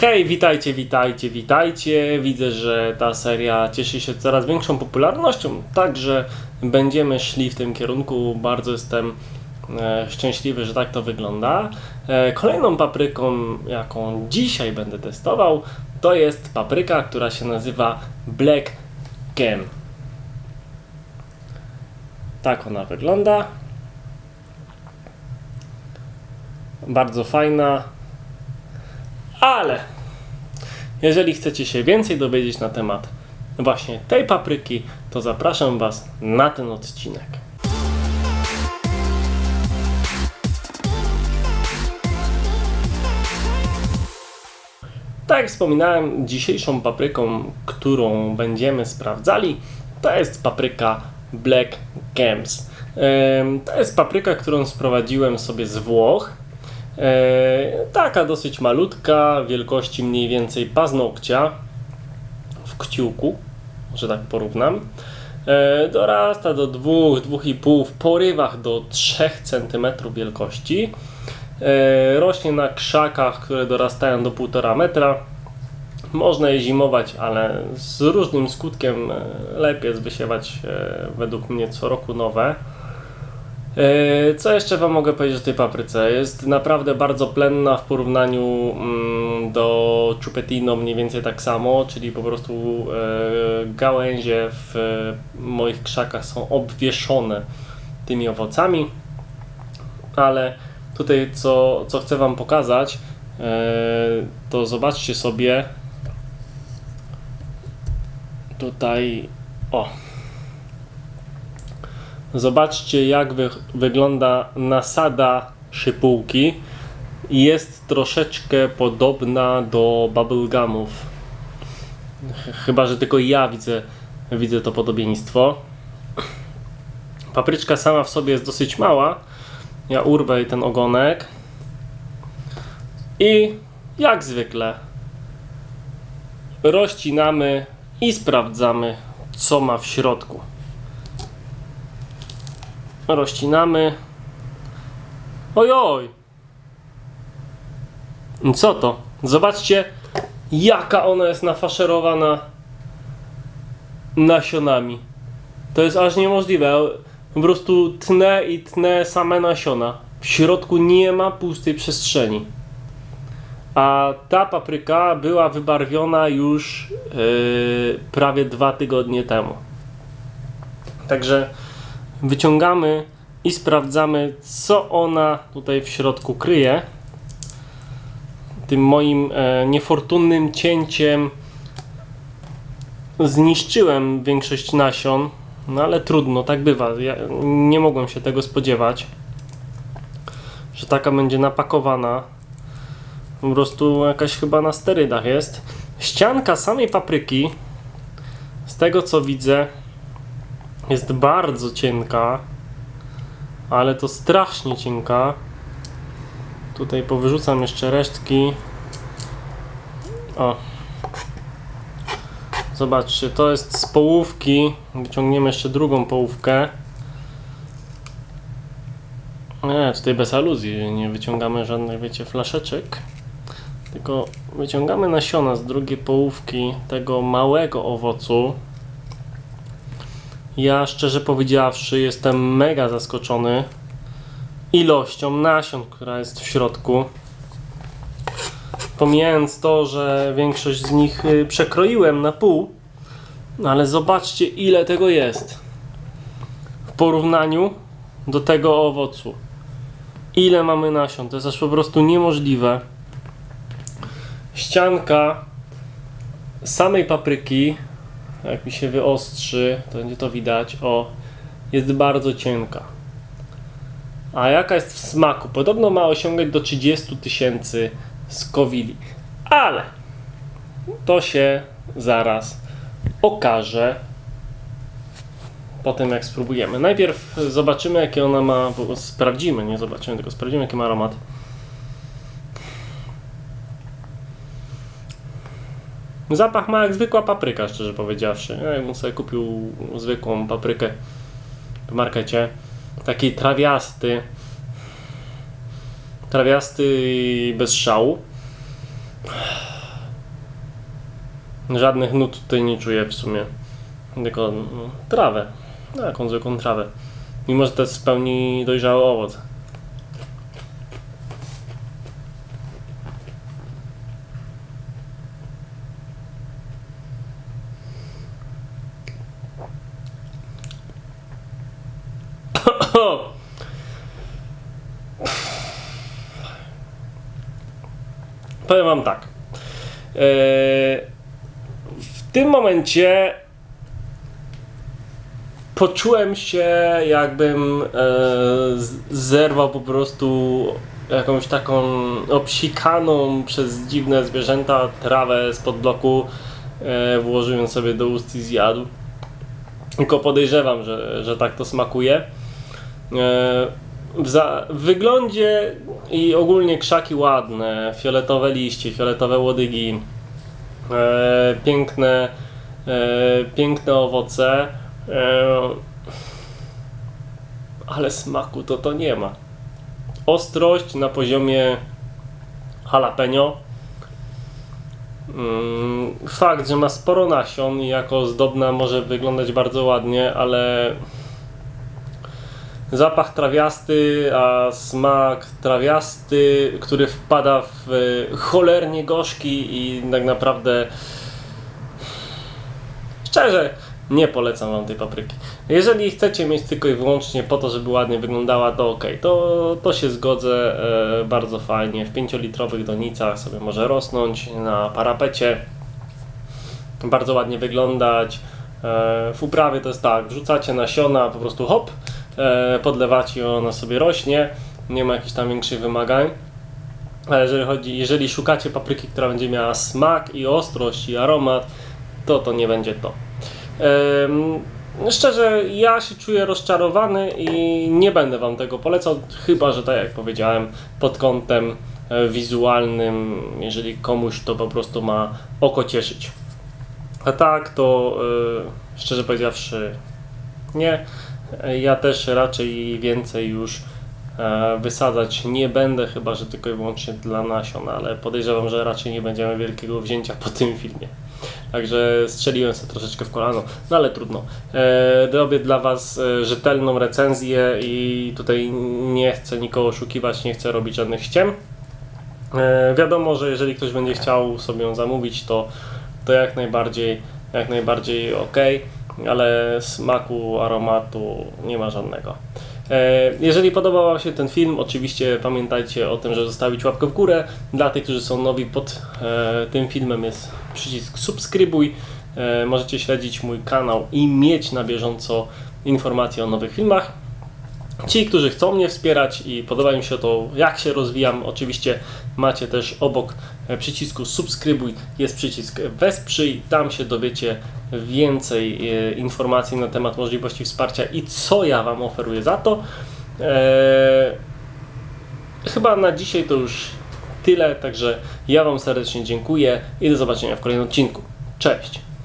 Hej, witajcie, witajcie, witajcie. Widzę, że ta seria cieszy się coraz większą popularnością, także będziemy szli w tym kierunku. Bardzo jestem e, szczęśliwy, że tak to wygląda. E, kolejną papryką, jaką dzisiaj będę testował, to jest papryka, która się nazywa Black Gem. Tak ona wygląda. Bardzo fajna, ale jeżeli chcecie się więcej dowiedzieć na temat właśnie tej papryki, to zapraszam Was na ten odcinek. Tak jak wspominałem, dzisiejszą papryką, którą będziemy sprawdzali, to jest papryka Black Gems. Em, To jest papryka, którą sprowadziłem sobie z Włoch. E, taka dosyć malutka, wielkości mniej więcej paznokcia w kciuku, że tak porównam. E, dorasta do 2-2,5, w porywach do 3 cm wielkości. E, rośnie na krzakach, które dorastają do 1,5 metra. Można je zimować, ale z różnym skutkiem lepiej jest wysiewać według mnie co roku nowe. E, Co jeszcze Wam mogę powiedzieć o tej papryce? Jest naprawdę bardzo plenna w porównaniu mm, do Chupetino, mniej więcej tak samo, czyli po prostu e, gałęzie w e, moich krzakach są obwieszone tymi owocami, ale tutaj co, co chcę Wam pokazać, to zobaczcie sobie tutaj, o, Zobaczcie, jak wy, wygląda nasada szypułki. Jest troszeczkę podobna do bubblegumów. Ch- Chyba, że tylko ja widzę, widzę to podobieństwo. Papryczka sama w sobie jest dosyć mała. Ja urwę ten ogonek. I jak zwykle rozcinamy i sprawdzamy, co ma w środku rozcinamy. Ojoj! I Co to? Zobaczcie, jaka ona jest nafaszerowana nasionami. To jest aż niemożliwe. Po prostu tnę i tnę same nasiona. W środku nie ma pustej przestrzeni. A ta papryka była wybarwiona już yy, prawie dwa tygodnie temu. Także wyciągamy i sprawdzamy, co ona tutaj w środku kryje. Tym moim e, niefortunnym cięciem zniszczyłem większość nasion, no ale trudno, tak bywa. Ja nie mogłem się tego spodziewać, że taka będzie napakowana. Po prostu jakaś chyba na sterydach jest. Ścianka samej papryki, z tego co widzę, jest bardzo cienka, ale to strasznie cienka. Tutaj powyrzucam jeszcze resztki. O. Zobaczcie, to jest z połówki. Wyciągniemy jeszcze drugą połówkę. Nie, tutaj bez aluzji. Nie wyciągamy żadnych, wiecie, flaszeczek. Tylko wyciągamy nasiona z drugiej połówki tego małego owocu. Ja szczerze powiedziawszy jestem mega zaskoczony ilością nasion, która jest w środku. Pomijając to, że większość z nich y, przekroiłem na pół, no ale zobaczcie ile tego jest w porównaniu do tego owocu. Ile mamy nasion, to jest aż po prostu niemożliwe. Ścianka samej papryki jak mi się wyostrzy, to będzie to widać, o, jest bardzo cienka. A jaka jest w smaku? Podobno ma osiągać do 30 tysięcy skowili. Ale to się zaraz okaże po tym jak spróbujemy. Najpierw zobaczymy jaki ona ma, sprawdzimy, nie zobaczymy, tylko sprawdzimy jaki ma aromat. Zapach ma jak zwykła papryka, szczerze powiedziawszy. Ja bym sobie kupił zwykłą paprykę w markecie. Taki trawiasty. Trawiasty bez szału. Żadnych nut tutaj nie czuję w sumie. Tylko no, trawę. No, jaką zwykłą trawę. Mimo, że to jest w pełni dojrzały owoc. Powiem wam tak. Eee, w tym momencie poczułem się jakbym e, zerwał po prostu jakąś taką obsikaną przez dziwne zwierzęta trawę spod bloku, e, włożyłem sobie do ust i zjadł. Tylko podejrzewam, że, że tak to smakuje. E, w, za, w wyglądzie i ogólnie krzaki ładne, fioletowe liście, fioletowe łodygi, e, piękne, e, piękne owoce, ale smaku to to nie ma. Ostrość na poziomie jalapeno. Mm, Fakt, że ma sporo nasion i jako zdobna może wyglądać bardzo ładnie, ale zapach trawiasty, a smak trawiasty, który wpada w e, cholernie gorzki i tak naprawdę szczerze nie polecam wam tej papryki. Jeżeli chcecie mieć tylko i wyłącznie po to, żeby ładnie wyglądała, to ok, to, to się zgodzę e, bardzo fajnie. W 5-litrowych donicach sobie może rosnąć na parapecie, bardzo ładnie wyglądać. E, w uprawie to jest tak, wrzucacie nasiona, po prostu hop, podlewacie i ona sobie rośnie, nie ma jakichś tam większych wymagań. Ale jeżeli chodzi, jeżeli szukacie papryki, która będzie miała smak i ostrość i aromat, to to nie będzie to. Szczerze, ja się czuję rozczarowany i nie będę Wam tego polecał, chyba że tak jak powiedziałem, pod kątem e, wizualnym, jeżeli komuś to po prostu ma oko cieszyć. A tak to e, szczerze powiedziawszy, nie. Ja też raczej więcej już e, wysadzać nie będę, chyba że tylko i wyłącznie dla nasion, ale podejrzewam, że raczej nie będziemy wielkiego wzięcia po tym filmie. Także strzeliłem sobie troszeczkę w kolano, no ale trudno. E, robię dla Was e, rzetelną recenzję i tutaj nie chcę nikogo oszukiwać, nie chcę robić żadnych ściem. Wiadomo, że jeżeli ktoś będzie chciał sobie ją zamówić, to, to jak najbardziej, jak najbardziej ok, ale smaku, aromatu nie ma żadnego. E, Jeżeli podobał Wam się ten film, oczywiście pamiętajcie o tym, żeby zostawić łapkę w górę. Dla tych, którzy są nowi, pod e, tym filmem jest przycisk subskrybuj. E, Możecie śledzić mój kanał i mieć na bieżąco informacje o nowych filmach. Ci, którzy chcą mnie wspierać i podoba im się to, jak się rozwijam, oczywiście macie też obok przycisku subskrybuj jest przycisk wesprzyj. Tam się dowiecie więcej e, informacji na temat możliwości wsparcia i co ja Wam oferuję za to. Eee, chyba na dzisiaj to już tyle, także ja Wam serdecznie dziękuję i do zobaczenia w kolejnym odcinku. Cześć!